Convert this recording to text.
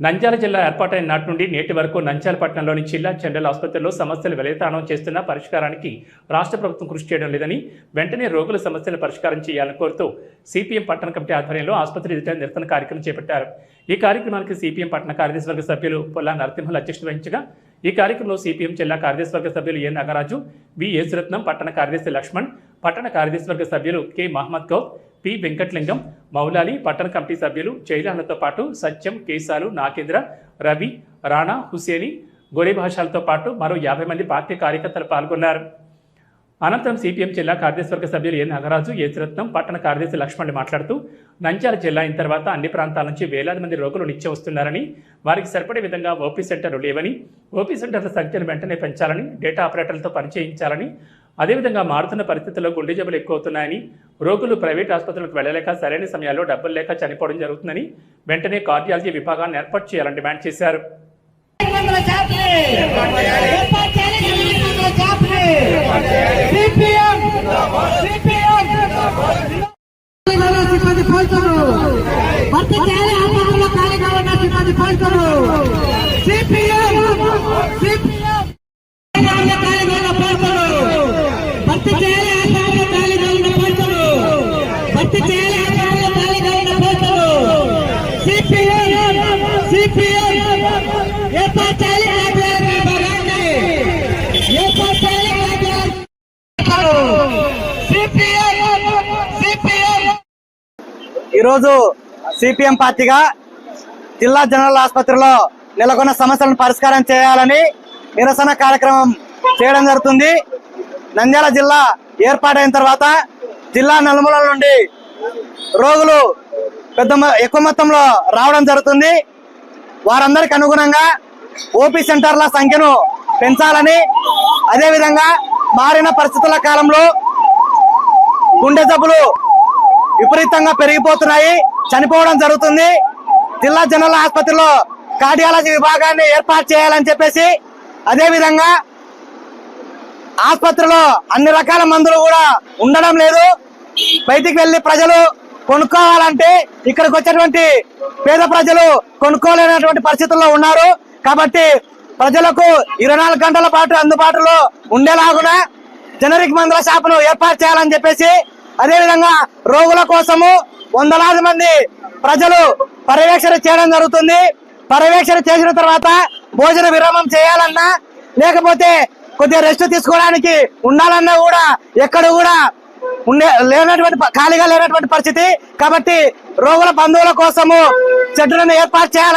నంద్యాల జిల్లా ఏర్పాటైన నాటి నుండి నేటి వరకు నంద్యాలపట్నంలోని జిల్లా జనరల్ ఆసుపత్రిలో సమస్యలు వెలయతానం చేస్తున్న పరిష్కారానికి రాష్ట్ర ప్రభుత్వం కృషి చేయడం లేదని వెంటనే రోగుల సమస్యల పరిష్కారం చేయాలని కోరుతూ సిపిఎం పట్టణ కమిటీ ఆధ్వర్యంలో ఆసుపత్రి ఎదుట నిరసన కార్యక్రమం చేపట్టారు. ఈ కార్యక్రమానికి సిపిఎం పట్టణ కార్యదర్శివర్గ సభ్యులు పొల్లా నరసింహులు అధ్యక్షత వహించగా ఈ కార్యక్రమంలో సిపిఎం జిల్లా కార్యదర్శివర్గ సభ్యులు ఎన్ నాగరాజు వి యేసురత్నం పట్టణ కార్యదర్శి లక్ష్మణ్ పట్టణ కార్యదర్శివర్గ సభ్యులు కె మహమ్మద్ గౌడ్ పి వెంకట్లింగం మౌలాలి పట్టణ కమిటీ సభ్యులు జైలాలతో పాటు సత్యం కేశాలు నాగేంద్ర రవి రాణా హుసేని గొరే భాషలతో పాటు మరో యాభై మంది పార్టీ కార్యకర్తలు పాల్గొన్నారు. అనంతరం సిపిఎం జిల్లా కార్యదర్శివర్గ సభ్యులు ఎన్ నాగరాజు యేసురత్నం పట్టణ కార్యదర్శి లక్ష్మణ్ మాట్లాడుతూ నంద్యాల జిల్లా అయిన తర్వాత అన్ని ప్రాంతాల నుంచి వేలాది మంది రోగులు నిత్యం వస్తున్నారని వారికి సరిపడే విధంగా ఓపీ సెంటర్లు లేవని ఓపీ సెంటర్ల సంఖ్యను వెంటనే పెంచాలని డేటా ఆపరేటర్లతో పనిచేయించాలని అదేవిధంగా మారుతున్న పరిస్థితుల్లో గుండె జబ్బులు ఎక్కువవుతున్నాయని రోగులు ప్రైవేట్ ఆసుపత్రులకు వెళ్ళలేక సరైన సమయాల్లో డబ్బులు లేక చనిపోవడం జరుగుతుందని వెంటనే కార్డియాలజీ విభాగాన్ని ఏర్పాటు చేయాలని డిమాండ్ చేశారు. సిబ్బంది పోల్చరు భర్తీ చేయాలి ఆసుపత్రిలో ఖాళీగా ఉన్న సిబ్బంది పోల్చరు సిపిఎం! సిపిఎం ఖాళీగా ఉన్న పోల్చరు భర్తీ చేయాలి ఆసుపత్రిలో ఖాళీగా ఉన్న పోల్చరు భర్తీ చేయాలి ఆసుపత్రిలో ఖాళీగా ఉన్న పోల్చరు సిపిఎం! సిపిఎం! ఈరోజు సిపిఎం పార్టీగా జిల్లా జనరల్ ఆసుపత్రిలో నెలకొన్న సమస్యలను పరిష్కారం చేయాలని నిరసన కార్యక్రమం చేయడం జరుగుతుంది. నంద్యాల జిల్లా ఏర్పాటైన తర్వాత జిల్లా నలుమూలల నుండి రోగులు పెద్ద ఎక్కువ మొత్తంలో రావడం జరుగుతుంది. వారందరికి అనుగుణంగా ఓపీ సెంటర్ల సంఖ్యను పెంచాలని అదేవిధంగా మారిన పరిస్థితుల కాలంలో గుండె జబ్బులు విపరీతంగా పెరిగిపోతున్నాయి. చనిపోవడం జరుగుతుంది. జిల్లా జనరల్ ఆసుపత్రిలో కార్డియాలజీ విభాగాన్ని ఏర్పాటు చేయాలని చెప్పేసి అదే విధంగా ఆసుపత్రిలో అన్ని రకాల మందులు కూడా ఉండడం లేదు. బయటికి వెళ్ళి ప్రజలు కొనుక్కోవాలంటే ఇక్కడికి వచ్చేటువంటి పేద ప్రజలు కొనుక్కోలేనటువంటి పరిస్థితుల్లో ఉన్నారు. కాబట్టి ప్రజలకు ఇరవై నాలుగు గంటల పాటు అందుబాటులో ఉండేలాగున జనరిక్ మందుల షాపును ఏర్పాటు చేయాలని చెప్పేసి అదే విధంగా రోగుల కోసము వందలాది మంది ప్రజలు పర్యవేక్షణ చేయడం జరుగుతుంది. పర్యవేక్షణ చేసిన తర్వాత భోజన విరామం చేయాలన్నా లేకపోతే కొద్దిగా రెస్ట్ తీసుకోవడానికి ఉండాలన్నా కూడా ఎక్కడ కూడా ఉండే లేనటువంటి ఖాళీగా లేనటువంటి పరిస్థితి. కాబట్టి రోగుల బంధువుల కోసము చెట్టులను ఏర్పాటు చేయాలని